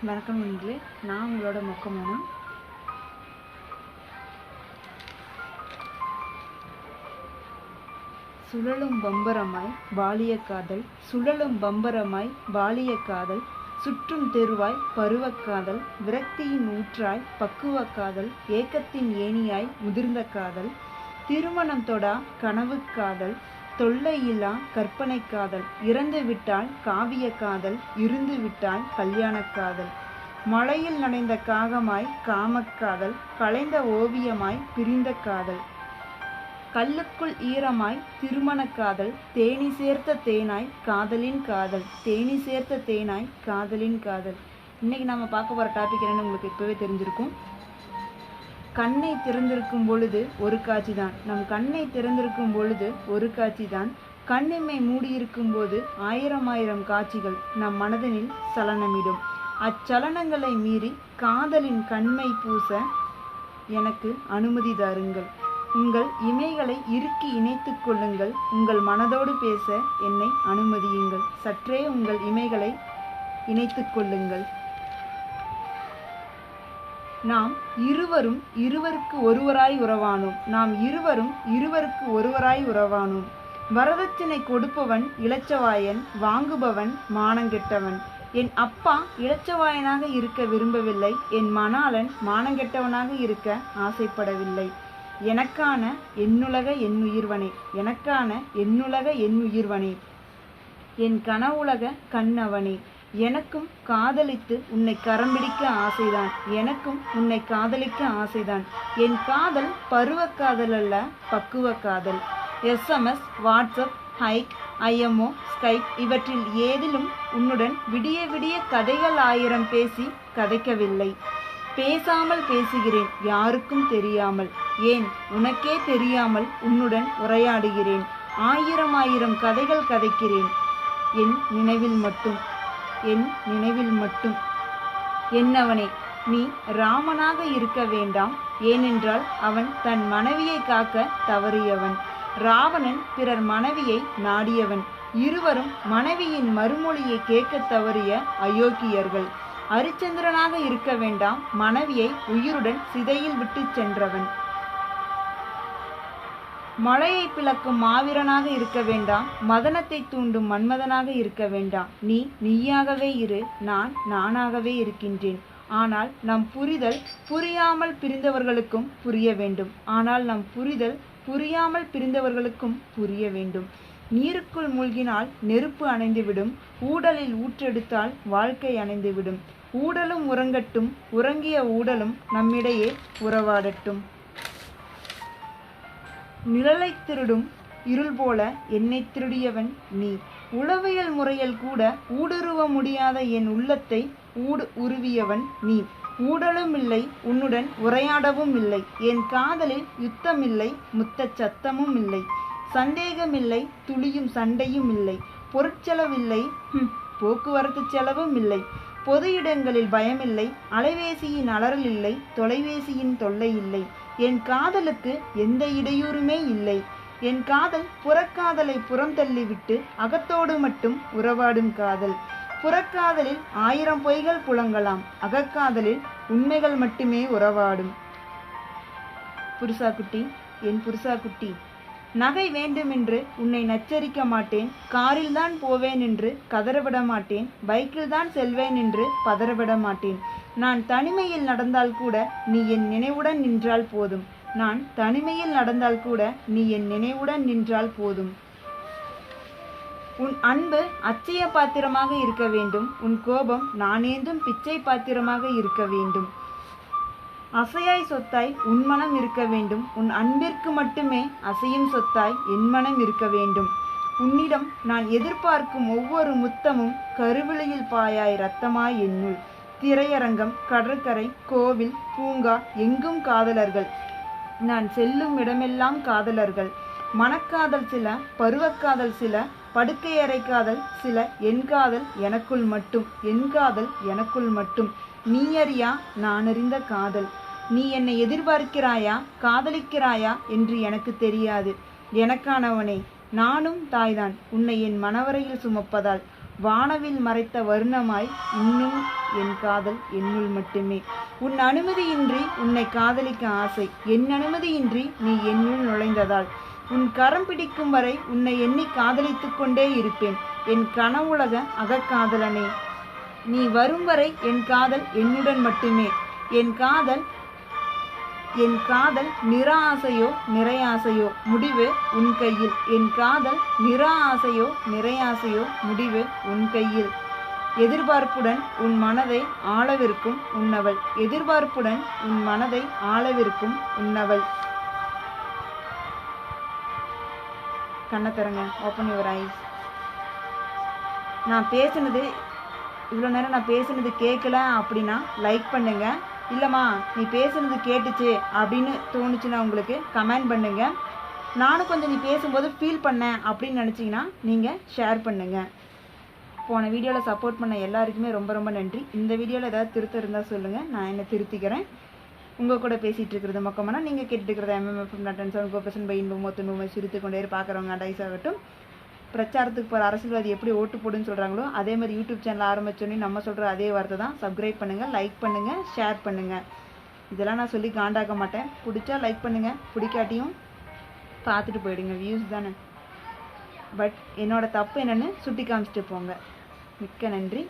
வணக்கம் நீங்களே நான் உங்களோட மொக்கமான? சுழலும் பம்பரமாய் வாலிய காதல் சுழலும் பம்பரமாய் வாலிய காதல் சுற்றும் தெருவாய் பருவக்காதல் விரக்தியின் ஊற்றாய் பக்குவ காதல் ஏக்கத்தின் ஏணியாய் முதிர்ந்த காதல் திருமணம் தொடா கனவு காதல் தொல்லையில்லா கற்பனை காதல் இறந்து விட்டால் காவிய காதல் இருந்து விட்டால் கல்யாண காதல் மழையில் நனைந்த காகமாய் காமக்காதல் கலைந்த ஓவியமாய் பிரிந்த காதல் கல்லுக்குள் ஈரமாய் திருமண காதல் தேனி சேர்த்த தேனாய் காதலின் காதல் தேனி சேர்த்த தேனாய் காதலின் காதல். இன்னைக்கு நம்ம பார்க்க போகிற டாபிக் என்னன்னு உங்களுக்கு இப்போவே தெரிஞ்சிருக்கும். கண்ணை திறந்திருக்கும் பொழுது ஒரு காட்சி தான் நம் கண்ணை திறந்திருக்கும் பொழுது ஒரு காட்சி தான் கண்ணிமை மூடியிருக்கும் போது ஆயிரம் ஆயிரம் காட்சிகள் நம் மனதனில் சலனமிடும். அச்சலனங்களை மீறி காதலின் கண்மை பூச எனக்கு அனுமதி தாருங்கள். உங்கள் இமைகளை இறுக்கி இணைத்துக் கொள்ளுங்கள். உங்கள் மனதோடு பேச என்னை அனுமதியுங்கள். சற்றே உங்கள் இமைகளை இணைத்துக் கொள்ளுங்கள். நாம் இருவரும் இருவருக்கு ஒருவராய் உறவானோம். நாம் இருவரும் இருவருக்கு ஒருவராய் உறவானோம். வரதட்சணை கொடுப்பவன் இளச்சவாயன் வாங்குபவன் மானங்கெட்டவன். என் அப்பா இளச்சவாயனாக இருக்க விரும்பவில்லை என் மணாளன் மானங்கெட்டவனாக இருக்க ஆசைப்படவில்லை. எனக்கான என்னுலக என்னுயிர்வனே எனக்கான என்னுலக என்னுயிர்வனே. என் கனவுலக கண்ணவனே எனக்கும் காதலித்து உன்னை கரம் பிடிக்க ஆசைதான். எனக்கும் உன்னை காதலிக்க ஆசைதான். என் காதல் பருவ காதல் அல்ல பக்குவ காதல் SMS WhatsApp Hike IMO Skype இவற்றில் ஏதிலும் உன்னுடன் விடிய விடிய கதைகள் ஆயிரம் பேசி கதைக்கவில்லை. பேசாமல் பேசுகிறேன் யாருக்கும் தெரியாமல். ஏன் உனக்கே தெரியாமல் உன்னுடன் உரையாடுகிறேன். ஆயிரம் ஆயிரம் கதைகள் கதைக்கிறேன். என் நினைவில் மட்டும் என் நினைவில் மட்டும். என்னவனே நீ ராமனாக இருக்க வேண்டாம். ஏனென்றால் அவன் தன் மனைவியை காக்க தவறியவன். ராவணன் பிறர் மனைவியை நாடியவன். இருவரும் மனைவியின் மறுமொழியை கேட்க தவறிய அயோக்கியர்கள். அரிச்சந்திரனாக இருக்க வேண்டாம். மனைவியை உயிருடன் சிதையில் விட்டு சென்றவன். மழையை பிளக்கும் மாவீரனாக இருக்க வேண்டாம். மதனத்தை தூண்டும் மன்மதனாக இருக்க வேண்டாம். நீ நீயாகவே இரு நான் நானாகவே இருக்கின்றேன். ஆனால் நம் புரிதல் புரியாமல் பிரிந்தவர்களுக்கும் புரிய வேண்டும். ஆனால் நம் புரிதல் புரியாமல் பிரிந்தவர்களுக்கும் புரிய வேண்டும். நீருக்குள் மூழ்கினால் நெருப்பு அணைந்துவிடும். ஊடலில் ஊற்றெடுத்தால் வாழ்க்கை அணைந்துவிடும். ஊடலும் உறங்கட்டும். உறங்கிய ஊடலும் நம்மிடையே உறவாடட்டும். நிழலை திருடும் இருள் போல என்னை திருடியவன் நீ. உளவியல் முறையில் கூட ஊடுருவ முடியாத என் உள்ளத்தை ஊடு உருவியவன் நீ. ஊடலும் இல்லை உன்னுடன் உரையாடவும் இல்லை. என் காதலில் யுத்தமில்லை முத்தச் சத்தமும் இல்லை. சந்தேகமில்லை துளியும் சண்டையும் இல்லை. பொருட்செலவில்லை போக்குவரத்து செலவும் இல்லை. பொது இடங்களில் பயமில்லை அலைவேசியின் அலறல் இல்லை தொலைபேசியின் தொல்லை இல்லை. என் காதலுக்கு எந்த இடையூறுமே இல்லை. என் காதல் புறக்காதலை புறம் தள்ளிவிட்டு அகத்தோடு மட்டும் உறவாடும் காதல். புறக்காதலில் ஆயிரம் பொய்கள் புழங்கலாம் அகக்காதலில் உண்மைகள் மட்டுமே உறவாடும். புருஷா குட்டி என் புருஷா குட்டி நகை வேண்டுமென்று உன்னை நச்சரிக்க மாட்டேன். காரில் தான் போவேன் என்று கதறவிட மாட்டேன். பைக்கில் தான் செல்வேன் என்று பதறவிட மாட்டேன். நான் தனிமையில் நடந்தால் கூட நீ என் நினைவுடன் நின்றால் போதும். நான் தனிமையில் நடந்தால் கூட நீ என் நினைவுடன் நின்றால் போதும். உன் அன்பு அச்சய பாத்திரமாக இருக்க வேண்டும். உன் கோபம் நானேந்தும் பிச்சை பாத்திரமாக இருக்க வேண்டும். அசையாய் சொத்தாய் உன் மனம் இருக்க வேண்டும். உன் அன்பிற்கு மட்டுமே அசையும் சொத்தாய் என் மனம் இருக்க வேண்டும். உன்னிடம் நான் எதிர்பார்க்கும் ஒவ்வொரு முத்தமும் கருவிழியில் பாயாய் ரத்தமாய் என்னுள் திரையரங்கம் கடற்கரை கோவில் பூங்கா எங்கும் காதலர்கள். நான் செல்லும் இடமெல்லாம் காதலர்கள். மனக்காதல் சில பருவக்காதல் சில படுக்கையறை காதல் சில என் காதல் எனக்குள் மட்டும் என் காதல் எனக்குள் மட்டும். நீ அறியா நான் அறிந்த காதல். நீ என்னை எதிர்பார்க்கிறாயா காதலிக்கிறாயா என்று எனக்கு தெரியாது. எனக்கானவனே நானும் தாய்தான். உன்னை என் மனவரையில் சுமப்பதால். வானவில் மறைத்த வருணமாய் இன்னும் என் காதல் என்னுள் மட்டுமே. உன் அனுமதியின்றி உன்னை காதலிக்க ஆசை என் அனுமதியின்றி நீ என்னுள் நுழைந்ததால். உன் கரம் பிடிக்கும் வரை உன்னை எண்ணி காதலித்து கொண்டே இருப்பேன். என் கனவுலக அகக்காதலனே. நீ வரும் வரை என் காதல் என்னுடன் மட்டுமே. என் காதல் என் காதல் நிற ஆசையோ நிறையாசையோ முடிவு உன் கையில். என் காதல் நிற ஆசையோ நிறையாசையோ முடிவு உன் கையில். எதிர்பார்ப்புடன் உன் மனதை ஆளவிருக்கும் உன்னவள். எதிர்பார்ப்புடன் உன் மனதை ஆளவிருக்கும் உன்னவள். கண்ணை ஓப்பன் யுவர் ஐஸ் நான் பேசினது இவ்வளோ நேரம் நான் பேசினது கேட்கல அப்படின்னா லைக் பண்ணுங்கள் இல்லைம்மா நீ பேசுனது கேட்டுச்சு அப்படின்னு தோணுச்சுன்னா உங்களுக்கு கமெண்ட் பண்ணுங்க. நானும் கொஞ்சம் நீ பேசும்போது ஃபீல் பண்ணேன் அப்படின்னு நினச்சிங்கன்னா நீங்கள் ஷேர் பண்ணுங்க. போன வீடியோவில் சப்போர்ட் பண்ண எல்லாருக்குமே ரொம்ப ரொம்ப நன்றி. இந்த வீடியோவில் ஏதாவது திருத்தம் இருந்தால் சொல்லுங்கள் நான் என்ன திருத்திக்கிறேன்? உங்கள் கூட பேசிகிட்டு இருக்கிறது மொக்கமானா நீங்கள் கேட்டுருக்கிறது எம்எம்எஃப் நட்டன் செவன் ஃபோர் பை இன்பம் மொத்த நூமை சிரித்து கொண்டே பார்க்குறவங்க அடைஸ் ஆகட்டும் பிரச்சாரத்துக்கு போகிற அரசியல்வாதி எப்படி ஓட்டு போடுன்னு சொல்கிறாங்களோ அதே மாதிரி யூடியூப் சேனல் ஆரம்பிச்சோன்னே நம்ம சொல்கிற அதே வார்த்தை தான். சப்ஸ்கிரைப் பண்ணுங்கள் லைக் பண்ணுங்கள் ஷேர் பண்ணுங்கள் இதெல்லாம் நான் சொல்லி காண்டாக்க மாட்டேன். பிடிச்சா லைக் பண்ணுங்கள் பிடிக்காட்டியும் பார்த்துட்டு போயிடுங்க. வியூஸ் தானே. பட் என்னோடய தப்பு என்னென்னு சுட்டி காமிச்சிட்டு போங்க. மிக்க நன்றி.